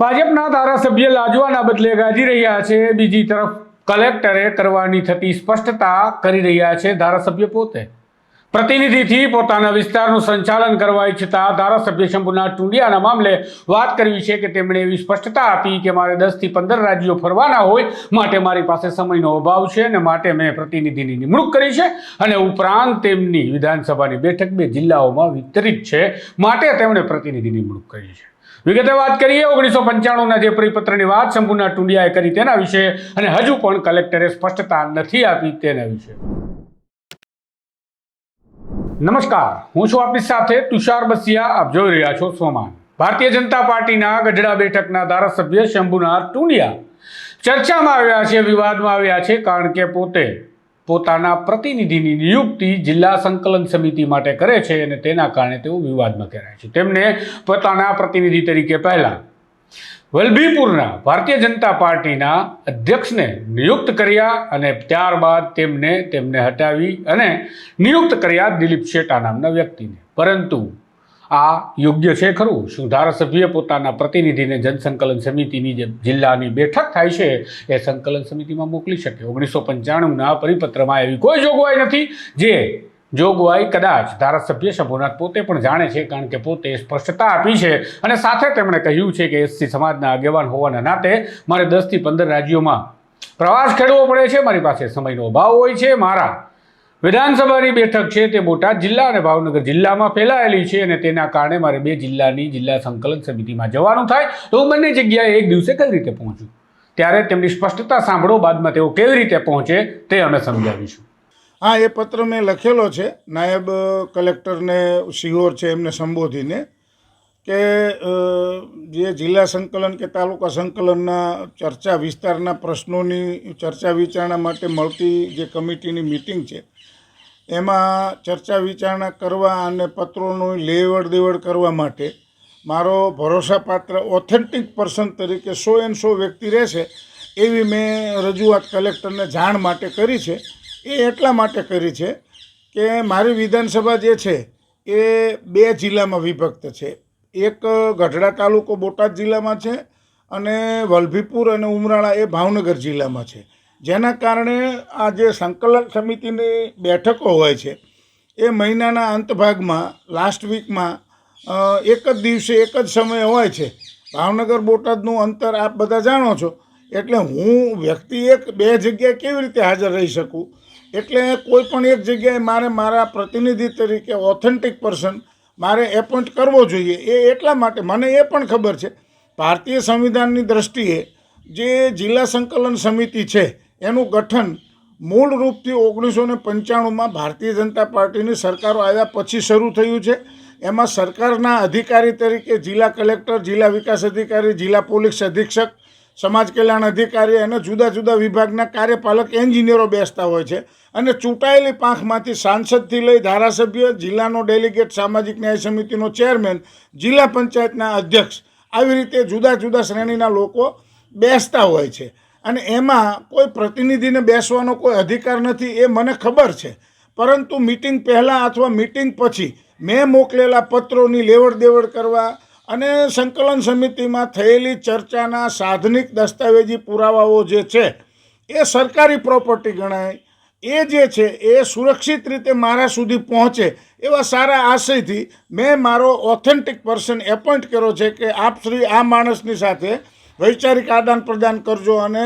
ભાજપના ધારાસભ્ય લાજવાના બદલે ગાજી રહ્યા છે. બીજી તરફ કલેક્ટરે કરવાની થતી સ્પષ્ટતા કરી રહ્યા છે ધારાસભ્ય પોતે. પ્રતિનિધિથી પોતાના વિસ્તારનું સંચાલન કરવા ઈચ્છતા ધારાસભ્ય શંભુનાથ ટુંડિયાના મામલે વાત કરવી છે કે તેમણે એવી સ્પષ્ટતા આપી કે મારે દસથી પંદર રાજ્યો ફરવાના હોય માટે મારી પાસે સમયનો અભાવ છે અને માટે મેં પ્રતિનિધિની નિમણૂક કરી છે અને ઉપરાંત તેમની વિધાનસભાની બેઠક બે જિલ્લાઓમાં વિતરિત છે. માટે તેમણે પ્રતિનિધિ નિમણૂક કરી છે. વિગતે વાત કરીએ, ઓગણીસો પંચાણુંના જે પરિપત્રની વાત શંભુના ટુંડિયાએ કરી તેના વિશે અને હજુ પણ કલેક્ટરે સ્પષ્ટતા નથી આપી તેના વિશે. નમસ્કાર, હું છું આપની સાથે તુષાર બસિયા, આપ જોઈ રહ્યા છો સોમાન ભારતીય જનતા પાર્ટીના ગઢડા બેઠકના ધારાસભ્ય શંભુનાથ ટુંડિયા. ચર્ચામાં આવ્યા છે, વિવાદમાં આવ્યા છે, કારણ કે પોતે પોતાના પ્રતિનિધિની નિયુક્તિ જિલ્લા સંકલન સમિતિ માટે કરે છે અને તેના કારણે તેઓ વિવાદમાં ઘેરાય છે. તેમને પોતાના પ્રતિનિધિ તરીકે પહેલા વલભીપુરના ભારતીય જનતા પાર્ટીના અધ્યક્ષને નિયુક્ત કર્યા અને ત્યારબાદ તેમને તેમને હટાવી અને નિયુક્ત કર્યા દિલીપ શેટા નામના વ્યક્તિને. પરંતુ આ યોગ્ય છે ખરું? શું ધારાસભ્ય પોતાના પ્રતિનિધિને જનસંકલન સમિતિની જે જિલ્લાની બેઠક થાય છે, એ સંકલન સમિતિમાં મોકલી શકે? ઓગણીસો પંચાણુંના પરિપત્રમાં એવી કોઈ જોગવાઈ નથી, જે જોગવાઈ કદાચ ધારાસભ્ય શંભુનાથ પોતે પણ જાણે છે, કારણ કે પોતે સ્પષ્ટતા આપી છે. અને સાથે તેમણે કહ્યું છે કે એસસી સમાજના આગેવાન હોવાના નાતે મારે દસથી પંદર રાજ્યોમાં પ્રવાસ ખેડવો પડે છે, મારી પાસે સમયનો અભાવ હોય છે, મારા વિધાનસભાની બેઠક છે તે બોટાદ જિલ્લા અને ભાવનગર જિલ્લામાં ફેલાયેલી છે અને તેના કારણે મારે બે જિલ્લાની જિલ્લા સંકલન સમિતિમાં જવાનું થાય તો હું બંને જગ્યાએ એક દિવસે કઈ રીતે પહોંચું? ત્યારે તેમની સ્પષ્ટતા સાંભળો, બાદમાં તેઓ કેવી રીતે પહોંચે તે અમે સમજાવીશું. હા, એ પત્ર મેં લખેલો છે. નાયબ કલેક્ટરને સિહોર છે એમને સંબોધીને કે જે જિલ્લા સંકલન કે તાલુકા સંકલનના ચર્ચા વિસ્તારના પ્રશ્નોની ચર્ચા વિચારણા માટે મળતી જે કમિટીની મિટિંગ છે એમાં ચર્ચા વિચારણા કરવા અને પત્રોનું લેવડ દેવડ કરવા માટે મારો ભરોસાપાત્ર ઓથેન્ટિક પર્સન તરીકે સો એન સો વ્યક્તિ રહેશે એવી મેં રજૂઆત કલેક્ટરને જાણ માટે કરી છે. એ એટલા માટે કરી છે કે મારી વિધાનસભા જે છે એ બે જિલ્લામાં વિભક્ત છે. એક ગઢડા તાલુકો બોટાદ જિલ્લામાં છે અને વલભીપુર અને ઉમરાળા એ ભાવનગર જિલ્લામાં છે. જેના કારણે આ જે સંકલન સમિતિની બેઠકો હોય છે, એ મહિનાના અંતભાગમાં લાસ્ટ વીકમાં એક જ દિવસે એક જ સમયે હોય છે. ભાવનગર બોટાદનું અંતર આપ બધા જાણો છો. એટલે હું વ્યક્તિ એક, બે જગ્યાએ કેવી રીતે હાજર રહી શકું? એટલે કોઈ પણ એક જગ્યાએ મારે મારા પ્રતિનિધિ તરીકે ઓથેન્ટિક પર્સન મારે એપોઇન્ટ કરવો જોઈએ, એ એટલા માટે મને એ પણ ખબર છે. ભારતીય સંવિધાનની દ્રષ્ટિએ જે જિલ્લા સંકલન સમિતિ છે એનું ગઠન મૂળ રૂપથી ઓગણીસો ને પંચાણુંમાં ભારતીય જનતા પાર્ટીની સરકારો આવ્યા પછી શરૂ થયું છે. એમાં સરકારના અધિકારી તરીકે જિલ્લા કલેક્ટર, જિલ્લા વિકાસ અધિકારી, જિલ્લા પોલીસ અધિક્ષક, સમાજ કલ્યાણ અધિકારી અને જુદા જુદા વિભાગના કાર્યપાલક, એન્જિનિયરો બેસતા હોય છે. અને ચૂંટાયેલી પાંખમાંથી સાંસદથી લઈ ધારાસભ્ય, જિલ્લાનો ડેલિગેટ સામાજિક ન્યાય સમિતિનો ચેરમેન, જિલ્લા પંચાયતના અધ્યક્ષ, આવી રીતે જુદા જુદા શ્રેણીના લોકો બેસતા હોય છે. અને એમાં કોઈ પ્રતિનિધિને બેસવાનો કોઈ અધિકાર નથી એ મને ખબર છે. પરંતુ મિટિંગ પહેલાં અથવા મિટિંગ પછી મેં મોકલેલા પત્રોની લેવડ દેવડ કરવા અને સંકલન સમિતિમાં થયેલી ચર્ચાના સાધનિક દસ્તાવેજી પુરાવાઓ જે છે, એ સરકારી પ્રોપર્ટી ગણાય, એ જે છે, એ સુરક્ષિત રીતે મારા સુધી પહોંચે એવા સારા આશયથી મેં મારો ઓથેન્ટિક પર્સન એપોઇન્ટ કર્યો છે કે આપ શ્રી આ માણસની સાથે વૈચારિક આદાન પ્રદાન કરજો અને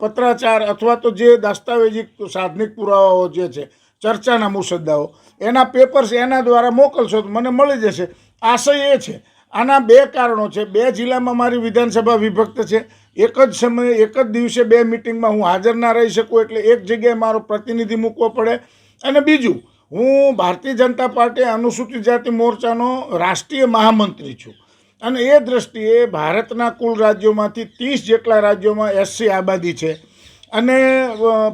પત્રાચાર અથવા તો જે દસ્તાવેજી સાધનિક પુરાવાઓ જે છે, ચર્ચાના મુસદ્દાઓ, એના પેપર્સ એના દ્વારા મોકલશો તો મને મળી જશે. આશય એ છે, આના બે કારણો છે. બે જિલ્લામાં મારી વિધાનસભા વિભક્ત છે. એક જ સમયે, એક જ દિવસે બે મિટિંગમાં હું હાજર ના રહી શકું એટલે એક જગ્યાએ મારો પ્રતિનિધિ મૂકવો પડે. અને બીજું, હું ભારતીય જનતા પાર્ટી અનુસૂચિત જાતિ મોરચાનો રાષ્ટ્રીય મહામંત્રી છું. અને એ દ્રષ્ટિએ ભારતના કુલ રાજ્યોમાંથી ત્રીસ જેટલા રાજ્યોમાં એસસી આબાદી છે. અને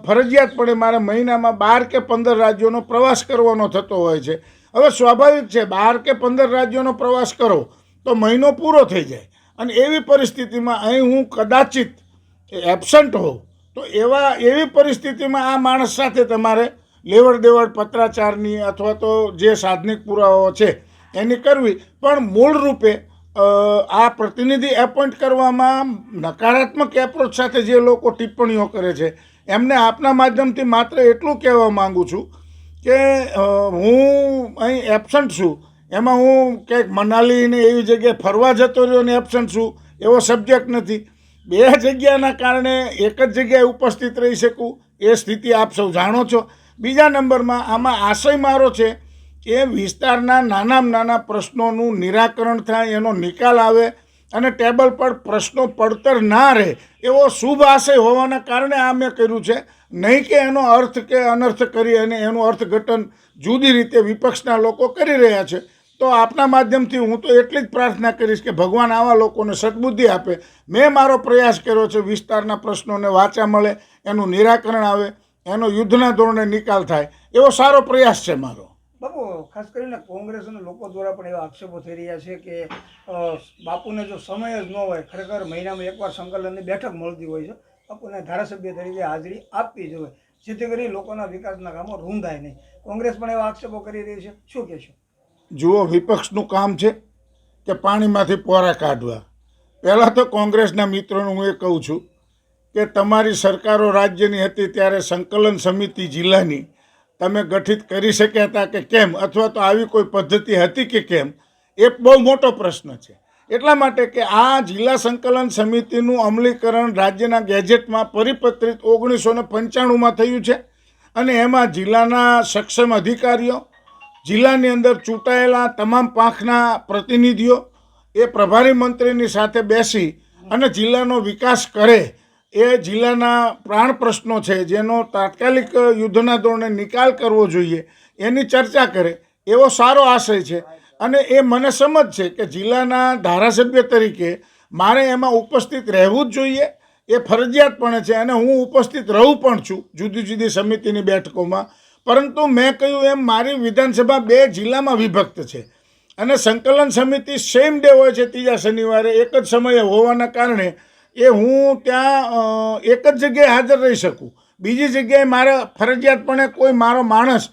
ફરજિયાતપણે મારે મહિનામાં બાર કે પંદર રાજ્યોનો પ્રવાસ કરવાનો થતો હોય છે. હવે સ્વાભાવિક છે, બાર કે પંદર રાજ્યોનો પ્રવાસ કરો, તો મહિનો પૂરો થઈ જાય. અને એવી પરિસ્થિતિમાં અહીં હું કદાચિત એબસન્ટ હોઉં, તો એવા, એવી પરિસ્થિતિમાં આ માણસ સાથે તમારે લેવડ દેવડ પત્રાચારની અથવા તો જે સાધનિક પુરાવાઓ છે, એની કરવી. પણ મૂળ રૂપે આ પ્રતિનિધિ એપોઇન્ટ કરવામાં નકારાત્મક એપ્રોચ સાથે જે લોકો ટિપ્પણીઓ કરે છે, એમને આપના માધ્યમથી માત્ર એટલું કહેવા માગું છું કે હું અહીં એબસન્ટ છું, એમાં હું ક્યાંક મનાલી ને એવી જગ્યાએ ફરવા જતો રહ્યો ને એબસન્ટ છું, એવો સબ્જેક્ટ નથી. બે જગ્યાના કારણે એક જ જગ્યાએ ઉપસ્થિત રહી શકું, એ સ્થિતિ આપ સૌ જાણો છો. બીજા નંબરમાં આમાં આશય મારો છે કે વિસ્તારના નાનામાં નાના પ્રશ્નોનું નિરાકરણ થાય, એનો નિકાલ આવે અને ટેબલ પર પ્રશ્નો પડતર ના રહે, એવો શુભ આશય હોવાના કારણે આ મેં કર્યું છે. નહીં કે એનો અર્થ કે અનર્થ કરી અને એનું અર્થઘટન જુદી રીતે વિપક્ષના લોકો કરી રહ્યા છે. તો આપના માધ્યમથી હું તો એટલી જ પ્રાર્થના કરીશ કે ભગવાન આવા લોકોને સદબુદ્ધિ આપે. મેં મારો પ્રયાસ કર્યો છે, વિસ્તારના પ્રશ્નોને વાંચા મળે, એનું નિરાકરણ આવે, એનો યુદ્ધના ધોરણે નિકાલ થાય. એવો સારો પ્રયાસ છે મારો. ખાસ કરીને કોંગ્રેસ અને લોકો દ્વારા પણ એવા આક્ષેપો થઈ રહ્યા છે કે બાપુને જો સમય જ ન હોય, ખરેખર મહિનામાં એકવાર સંકલનની બેઠક મળતી હોય છે, બાપુને ધારાસભ્ય તરીકે હાજરી આપવી જોઈએ, જેથી કરી લોકોના વિકાસના કામો રૂંધાય નહીં. કોંગ્રેસ પણ એવા આક્ષેપો કરી રહી છે. શું કહેશો? જુઓ વિપક્ષનું કામ છે કે પાણીમાંથી પોરા કાઢવા. પહેલાં તો કોંગ્રેસના મિત્રોને હું એ કહું છું કે, તમારી સરકારો રાજ્યની હતી ત્યારે સંકલન સમિતિ જિલ્લાની તમે ગઠિત કરી શક્યા હતા કે કેમ? અથવા તો આવી કોઈ પદ્ધતિ હતી કે કેમ? એ બહુ મોટો પ્રશ્ન છે. એટલા માટે કે આ જિલ્લા સંકલન સમિતિનું અમલીકરણ રાજ્યના ગેજેટમાં પરિપત્રિત ઓગણીસો ને પંચાણુંમાં થયું છે અને એમાં જિલ્લાના સક્ષમ અધિકારીઓ, જિલ્લાની અંદર ચૂંટાયેલા તમામ પાંખના પ્રતિનિધિઓ, એ પ્રભારી મંત્રીની સાથે બેસી અને જિલ્લાનો વિકાસ કરે એ જિલ્લાના પ્રાણ પ્રશ્નો છે, જેનો તાત્કાલિક યુદ્ધના ધોરણે નિકાલ કરવો જોઈએ, એની ચર્ચા કરે, એવો સારો આશય છે. અને એ મને સમજ છે કે જિલ્લાના ધારાસભ્ય તરીકે મારે એમાં ઉપસ્થિત રહેવું જ જોઈએ. એ ફરજિયાતપણે છે અને હું ઉપસ્થિત રહું પણ છું જુદી જુદી સમિતિની બેઠકોમાં. પરંતુ મેં કહ્યું એમ, મારી વિધાનસભા બે જિલ્લામાં વિભક્ત છે. અને સંકલન સમિતિ સેમ ડે હોય છે, ત્રીજા શનિવારે, એક જ સમયે હોવાના કારણે એ હું ત્યાં એક જ જગ્યાએ હાજર રહી શકું. બીજી જગ્યાએ મારે ફરજિયાતપણે કોઈ મારો માણસ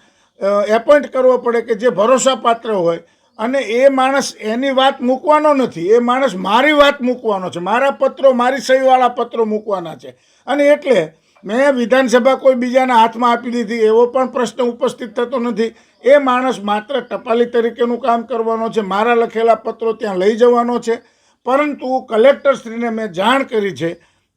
એપોઇન્ટ કરવો પડે કે જે ભરોસાપાત્ર હોય. અને એ માણસ એની વાત મૂકવાનો નથી. એ માણસ મારી વાત મૂકવાનો છે. મારા પત્રો, મારી સહીવાળા પત્રો મૂકવાના છે. અને એટલે મેં વિધાનસભા કોઈ બીજાના હાથમાં આપી દીધી. એવો પણ પ્રશ્ન ઉપસ્થિત થતો નથી. એ માણસ માત્ર ટપાલી તરીકેનું કામ કરવાનો છે. મારા લખેલા પત્રો ત્યાં લઈ જવાનો છે. પરંતુ કલેક્ટરશ્રીને મેં જાણ કરી છે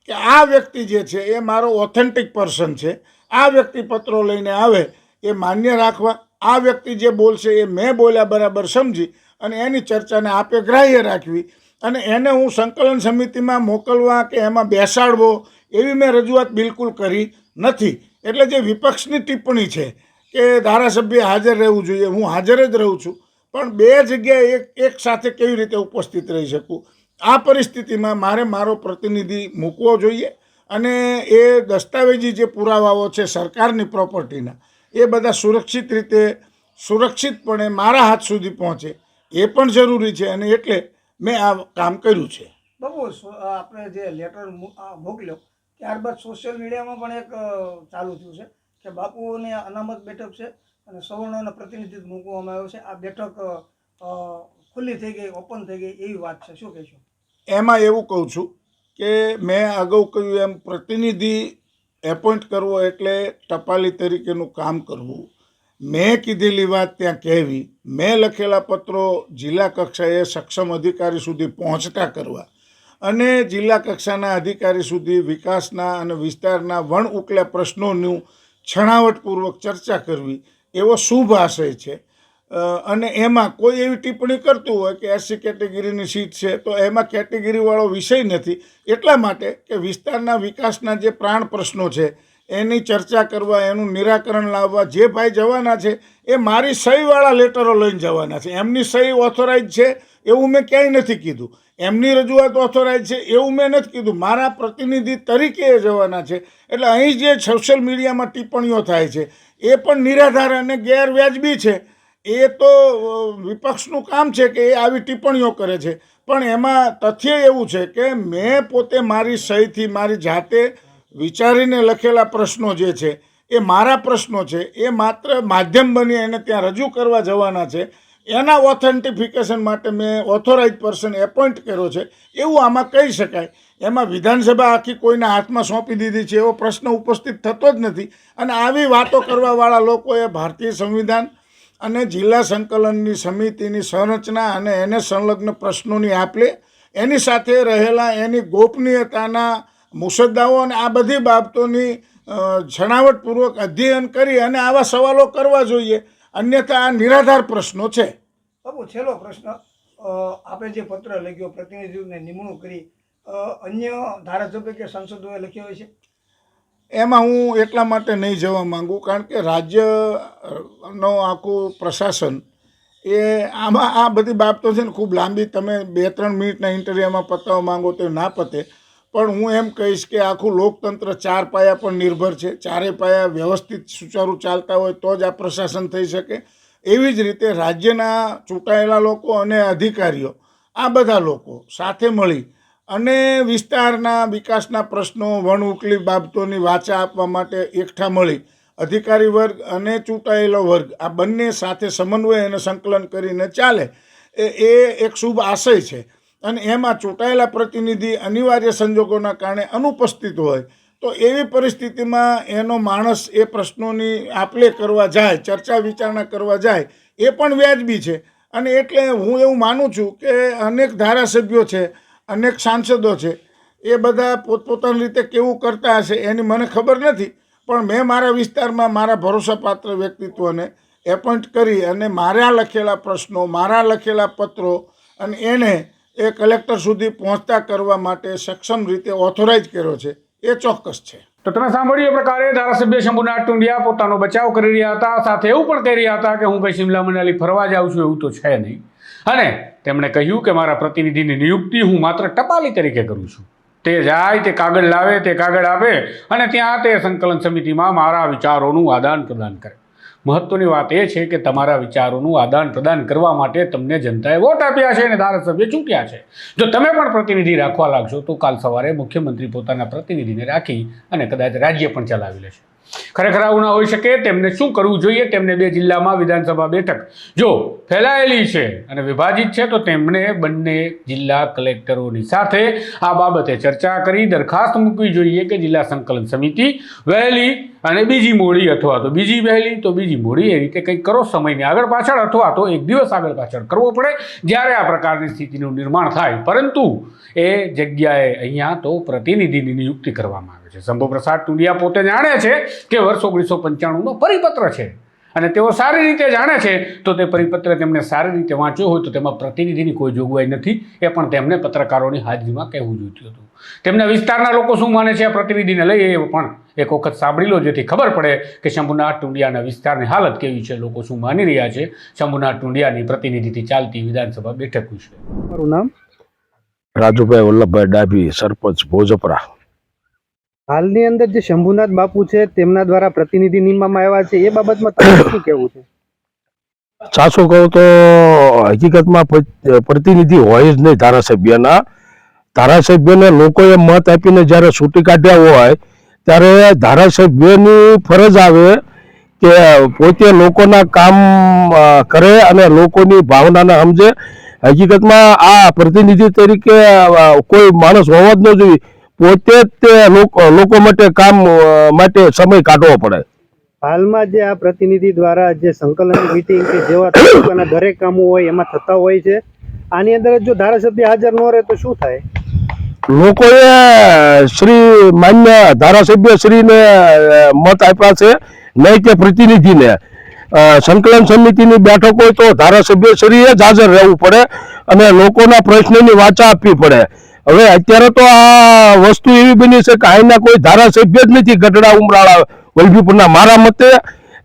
કે આ વ્યક્તિ જે છે એ મારો ઓથેન્ટિક પર્સન છે. આ વ્યક્તિ પત્રો લઈને આવે એ માન્ય રાખવા. આ વ્યક્તિ જે બોલશે એ મેં બોલ્યા બરાબર સમજી અને એની ચર્ચાને આપે ગ્રાહ્ય રાખવી. અને એને હું સંકલન સમિતિમાં મોકલવા કે એમાં બેસાડવો એવી મેં રજૂઆત બિલકુલ કરી નથી. એટલે જે વિપક્ષની ટિપ્પણી છે કે ધારાસભ્ય હાજર રહેવું જોઈએ, હું હાજર જ રહું છું. પણ બે જગ્યાએ એક એક સાથે કેવી રીતે ઉપસ્થિત રહી શકું? આ પરિસ્થિતિમાં મારે મારો પ્રતિનિધિ મૂકવો જોઈએ અને એ દસ્તાવેજી જે પુરાવાઓ છે સરકારની પ્રોપર્ટીના, એ બધા સુરક્ષિત રીતે, સુરક્ષિતપણે મારા હાથ સુધી પહોંચે, એ પણ જરૂરી છે અને એટલે મેં આ કામ કર્યું છે. બહુ આપણે જે લેટર મોકલ્યો, ત્યારબાદ સોશિયલ મીડિયામાં પણ એક ચાલુ થયું છે કે બાપુઓને અનામત બેઠક છે અને સવર્ણોને પ્રતિનિધિત્વ મૂકવામાં આવ્યો છે. આ બેઠક ખુલ્લી થઈ ગઈ, ઓપન થઈ ગઈ એવી વાત છે. શું કહેશો? એમાં એવું કહું છું કે મેં અગાઉ કહ્યું એમ પ્રતિનિધિ એપોઇન્ટ કરવો એટલે ટપાલી તરીકેનું કામ કરવું. મેં કીધેલી વાત ત્યાં કહેવી. મેં લખેલા પત્રો જિલ્લા કક્ષાએ સક્ષમ અધિકારી સુધી પહોંચતા કરવા અને જિલ્લા કક્ષાના અધિકારી સુધી વિકાસના અને વિસ્તારના વણ ઉકલ્યા પ્રશ્નોનું છણાવટપૂર્વક ચર્ચા કરવી. એવો શુભ આશય છે. અને એમાં કોઈ એવી ટિપ્પણી કરતું હોય કે એસસી કેટેગરીની સીટ છે, તો એમાં કેટેગરીવાળો વિષય નથી. એટલા માટે કે વિસ્તારના વિકાસના જે પ્રાણ પ્રશ્નો છે, એની ચર્ચા કરવા, એનું નિરાકરણ લાવવા, જે ભાઈ જવાના છે, એ મારી સહીવાળા લેટરો લઈને જવાના છે. એમની સહી ઓથોરાઇઝ છે, એવું મેં ક્યાંય નથી કીધું. એમની રજૂઆત ઓથોરાઇઝ છે, એવું મેં નથી કીધું. મારા પ્રતિનિધિ તરીકે એ જવાના છે. એટલે અહીં જે સોશિયલ મીડિયામાં ટિપ્પણીઓ થાય છે, એ પણ નિરાધાર અને ગેરવ્યાજબી છે. એ તો વિપક્ષનું કામ છે કે એ આવી ટિપ્પણીઓ કરે છે. પણ એમાં તથ્ય એવું છે કે મેં પોતે મારી સહીથી, મારી જાતે વિચારીને લખેલા પ્રશ્નો જે છે, એ મારા પ્રશ્નો છે, એ માત્ર માધ્યમ બની એને ત્યાં રજૂ કરવા જવાના છે. એના ઓથેન્ટિફિકેશન માટે મેં ઓથોરાઇઝ પર્સન એપોઇન્ટ કર્યો છે. એવું આમાં કહી શકાય. એમાં વિધાનસભા આખી કોઈના હાથમાં સોંપી દીધી છે એવો પ્રશ્ન ઉપસ્થિત થતો જ નથી. અને આવી વાતો કરવાવાળા લોકોએ ભારતીય સંવિધાન અને જિલ્લા સંકલનની સમિતિની સંરચના અને એને સંલગ્ન પ્રશ્નોની આપ લે એની સાથે રહેલા એની ગોપનીયતાના મુસદ્દાઓ અને આ બધી બાબતોની જણાવટપૂર્વક અધ્યયન કરી અને આવા સવાલો કરવા જોઈએ. અન્યથા આ નિરાધાર પ્રશ્નો છે. બાબુ, છેલ્લો પ્રશ્ન આપણે આપે જે પત્ર લખ્યો, પ્રતિનિધિઓને નિમણૂક કરી અન્ય ધારાસભ્ય કે સંસદોએ લખ્યો હોય છે? એમાં હું એટલા માટે નહીં જવા માંગુ, કારણ કે રાજ્યનો આખું પ્રશાસન એ આમાં આ બધી બાબતો છે ને ખૂબ લાંબી. તમે બે ત્રણ મિનિટના ઇન્ટરવ્યુમાં પતાવવા માંગો તો ના પતે. પણ હું એમ કહીશ કે આખું લોકતંત્ર ચાર પાયા પર નિર્ભર છે. ચારે પાયા વ્યવસ્થિત સુચારુ ચાલતા હોય તો જ આ પ્રશાસન થઈ શકે. એવી જ રીતે રાજ્યના ચૂંટાયેલા લોકો અને અધિકારીઓ, આ બધા લોકો સાથે મળી અને વિસ્તારના વિકાસના પ્રશ્નો વણ ઉકલી બાબતોની વાચા આપવા માટે એકઠા મળી. અધિકારી વર્ગ અને ચૂંટાયેલો વર્ગ, આ બંને સાથે સમન્વય અને સંકલન કરીને ચાલે. એ એક શુભ આશય છે. અને એમાં ચૂંટાયેલા પ્રતિનિધિ અનિવાર્ય સંજોગોના કારણે અનુપસ્થિત હોય. તો એવી પરિસ્થિતિમાં એનો માણસ એ પ્રશ્નોની આપલે કરવા જાય, ચર્ચા વિચારણા કરવા જાય, એ પણ વ્યાજબી છે. અને એટલે હું એવું માનું છું કે અનેક ધારાસભ્યો છે અનેક સાંસદો છે, એ બધા પોતપોતાની રીતે કેવું કરતા હશે એની મને ખબર નથી, પણ મેં મારા વિસ્તારમાં મારા ભરોસાપાત્ર વ્યક્તિત્વને એપોઇન્ટ કરી અને મારા લખેલા પ્રશ્નો, મારા લખેલા પત્રો અને એને એ કલેક્ટર સુધી પહોંચતા કરવા માટે સક્ષમ રીતે ઓથોરાઇઝ કર્યો છે, એ ચોક્કસ છે. તો તમે સાંભળ્યું એ પ્રકારે ધારાસભ્ય શંભુનાથ ટુંડિયા પોતાનો બચાવ કરી રહ્યા હતા, સાથે એવું પણ કહી રહ્યા હતા કે હું કંઈ શિમલા મનાલી ફરવા જાઉં છું, એવું તો છે નહીં. અને તેમણે કહ્યું કે મારા પ્રતિનિધિની નિયુક્તિ હું માત્ર ટપાલી તરીકે કરું છું. તે જાય, તે કાગળ લાવે, તે કાગળ આપે અને ત્યાં તે સંકલન સમિતિમાં મારા વિચારોનું આદાન પ્રદાન કરે. મહત્વની વાત એ છે કે તમારા વિચારોનું આદાન પ્રદાન કરવા માટે તમને જનતાએ વોટ આપ્યા છે અને ધારાસભ્ય ચૂંટ્યા છે. જો તમે પણ પ્રતિનિધિ રાખવા લાગશો તો કાલ સવારે મુખ્યમંત્રી પોતાના પ્રતિનિધિને રાખી અને કદાચ રાજ્ય પણ ચલાવી લેશે. ખરેખર આવું ના હોઈ શકે, તેમને શું કરવું જોઈએ, તેમને બે જિલ્લામાં વિધાનસભા બેઠક. જો ફેલાયેલી છે અને વિભાજિત છે, તો તેમણે બંને જિલ્લા કલેક્ટરોની સાથે આ બાબતે ચર્ચા કરી, દરખાસ્ત મૂકવી જોઈએ કે જિલ્લા સંકલન સમિતિ વહેલી અને બીજી મોડી અથવા તો બીજી વહેલી, તો બીજી મોડી એ રીતે કંઈક કરો સમયની આગળ પાછળ અથવા તો એક દિવસ આગળ પાછળ કરવો પડે જ્યારે આ પ્રકારની સ્થિતિનું નિર્માણ થાય. પરંતુ એ જગ્યાએ અહીંયા તો પ્રતિનિધિની નિયુક્તિ કરવામાં આવે છે. શંભુ પ્રસાદ ટુંડિયા પોતે જાણે છે કે વર્ષ ઓગણીસો પંચાણુંનો પરિપત્ર છે. અને તેઓ સારી રીતે જાણે છે, તો તે પરિપત્ર તેમણે સારી રીતે વાંચ્યો હોય તો તેમાં પ્રતિનિધિની કોઈ જોગવાઈ નથી. એ પણ તેમને પત્રકારોની હાજરીમાં કહેવું જોઈતું હતું. તેમના વિસ્તારના લોકો શું માને છે આ પ્રતિનિધિને લઈ? એ પણ એક વખત સાંભળી લો, જેથી ખબર પડે કે શંભુનાથ ટુંડિયાના વિસ્તારની હાલત કેવી છે. લોકો શું માની રહ્યા છે? શંભુનાથ ટુંડિયાની પ્રતિનિધિથી ચાલતી વિધાનસભા બેઠક વિશે. મારું નામ રાજુભાઈ વલ્લભભાઈ ડાભી, સરપંચ ભોજપરા. હાલની અંદર જે શંભુનાથ બાપુ છે તેમના દ્વારા પ્રતિનિધિ નિમવામાં આવ્યા છે એ બાબતમાં તમારું શું કહેવું છે? સાચું કહું તો હકીકતમાં પ્રતિનિધિ હોય જ નહીં ધારાસભ્યના. ધારાસભ્યને લોકોએ મત આપીને જ્યારે છૂટી કાઢ્યા હોય ત્યારે ધારાસભ્યની ફરજ આવે કે પોતે લોકોના કામ કરે અને લોકોની ભાવનાને સમજે. હકીકતમાં આ પ્રતિનિધિ તરીકે કોઈ માણસ હોવા જ ન જોઈએ. પોતે જ તે લોકો લોકો માટે કામ માટે સમય કાઢવો પડે. હાલમાં જે આ પ્રતિનિધિ દ્વારા જે સંકલન મીટિંગ કે જેવા તાલુકાના દરેક કામો હોય એમાં થતા હોય છે આની અંદર જો ધારાસભ્ય હાજર ન રહે તો શું થાય? લોકોએ શ્રી માન્ય ધારાસભ્ય શ્રીને મત આપ્યા છે નહીં કે પ્રતિનિધિને. સંકલન સમિતિની બેઠક હોય તો ધારાસભ્ય શ્રીએ જ હાજર રહેવું પડે અને લોકોના પ્રશ્નની વાચા આપવી પડે. હવે અત્યારે તો આ વસ્તુ એવી બની છે કે અહીંના કોઈ ધારાસભ્ય જ નથી ગઢડા, ઉમરાળા, વલભીપુરના. મારા મતે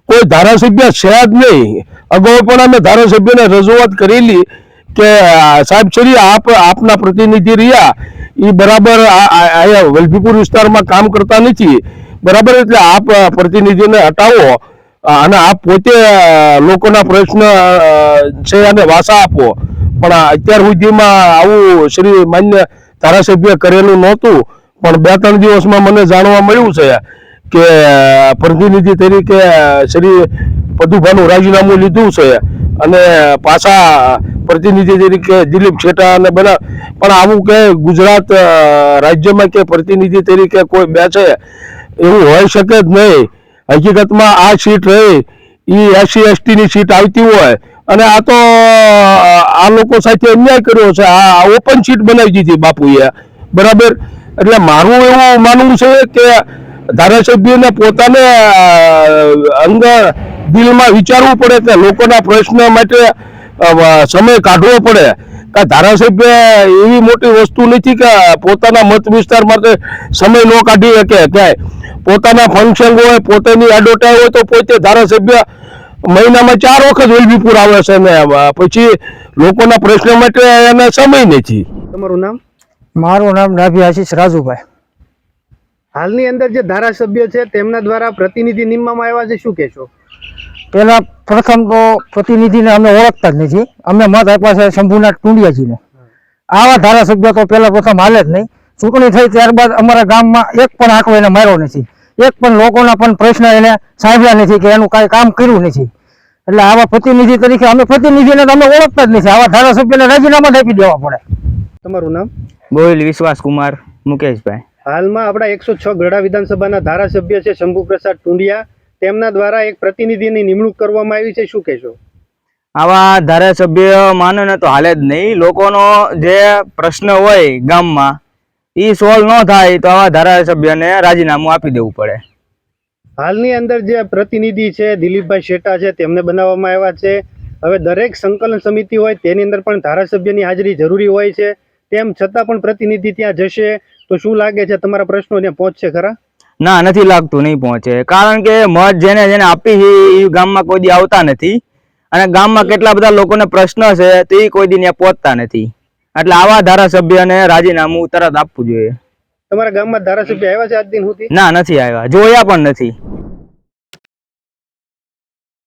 કોઈ ધારાસભ્ય છે જ નહીં. અગાઉ પણ અમે ધારાસભ્યને રજૂઆત કરેલી કે સાહેબ શ્રી આપ, આપના પ્રતિનિધિ રહ્યા. એ બરાબર અહીંયા વલભીપુર વિસ્તારમાં કામ કરતા નથી. બરાબર એટલે આપ પ્રતિનિધિને હટાવો અને આપ પોતે લોકોના પ્રશ્ન છે અને વાસા આપો. પણ અત્યાર સુધીમાં આવું શ્રી માન્ય ધારાસભ્ય કરેલું નહોતું, પણ બે ત્રણ દિવસમાં મને જાણવા મળ્યું છે કે પ્રતિનિધિ તરીકે શ્રી પદુભાનું રાજીનામું લીધું છે અને પાછા પ્રતિનિધિ તરીકે દિલીપ છેટા અને બના, પણ આવું કે ગુજરાત રાજ્યમાં કે પ્રતિનિધિ તરીકે કોઈ બેસે એવું હોઈ શકે જ નહીં. હકીકતમાં આ સીટ રહી એ એસસી, એસટીની સીટ આવતી હોય અને આ તો આ લોકો સાથે અન્યાય કર્યો છે. આ ઓપન શીટ બનાવી દીધી બાપુએ. બરાબર? એટલે મારું એવું માનવું છે કે ધારાસભ્યને પોતાને અંદર દિલમાં વિચારવું પડે કે લોકોના પ્રશ્ન માટે સમય કાઢવો પડે. કે ધારાસભ્ય એવી મોટી વસ્તુ નથી કે પોતાના મત વિસ્તાર માટે સમય ન કાઢી શકે. ક્યાંય પોતાના ફંક્શન હોય પોતાની એડવર્ટાઈઝ હોય તો પોતે ધારાસભ્ય મહિનામાં ચાર વખત વેલવીપુર આવે છે ને પછી લોકોના પ્રશ્ન માટે એને સમય નથી. તમારું નામ? મારું નામ નાભી આશીષ રાજુભાઈ. હાલની અંદર જે ધારાસભ્ય છે તેમના દ્વારા પ્રતિનિધિ નિમવામાં આવ્યા છે શું કહેશો? પેલા પ્રથમ તો પ્રતિનિધિને અમે ઓળખતા જ નથી. અમે મત આપ્યા છે શંભુનાથ ટુંડિયાજીને. આવા ધારાસભ્ય તો પેલા પ્રથમ હાલે જ નહીં. ચૂંટણી થઈ ત્યારબાદ અમારા ગામમાં એક પણ આંકડો એને માર્યો નથી. એક પણ લોકોના પણ પ્રશ્ન એને સાંભળ્યા નથી કે એનું કાંઈ કામ કર્યું નથી. એટલે આવા પ્રતિનિધિ તરીકે અમે પ્રતિનિધિને તો અમે ઓળખતા જ નથી. આવા ધારાસભ્યને રાજીનામા આપી દેવા પડે. તમારું નામ? ગોહિલ વિશ્વાસ કુમાર મુકેશભાઈ. હાલમાં આપણા એકસો છ ગઢડા વિધાનસભાના ધારાસભ્ય છે શંભુ પ્રસાદ ટુંડિયા. તેમના દ્વારા એક પ્રતિનિધિની નિમણૂક કરવામાં આવી છે. શું કહેશો? આવા ધારાસભ્ય માનો ને તો હાલે જ નહીં. લોકોનો જે પ્રશ્ન હોય ગામમાં એ સોલ્વ ન થાય તો આવા ધારાસભ્યને રાજીનામું આપી દેવું પડે. હાલની અંદર જે પ્રતિનિધિ છે દિલીપભાઈ શેટા છે તેમને બનાવવામાં આવ્યા છે. હવે દરેક સંકલન સમિતિ હોય તેની અંદર પણ ધારાસભ્યની હાજરી જરૂરી હોય છે. તેમ છતાં પણ પ્રતિનિધિ ત્યાં જશે તો શું લાગે છે? તમારા પ્રશ્નો ત્યાં પહોંચશે ખરા? ના નથી લાગતું નહીં પહોંચે. કારણ કે મત જેને જેને આપી છે એ ગામમાં કોઈ દી આવતા નથી. અને ગામમાં કેટલા બધા લોકોને પ્રશ્ન છે તો કોઈ દી ત્યાં પહોંચતા નથી. એટલે આવા ધારાસભ્યને રાજીનામું તરત આપવું જોઈએ. તમારા ગામમાં ધારાસભ્ય આવ્યા છે આજ દિન સુધી ના નથી આવ્યા. જોયા પણ નથી.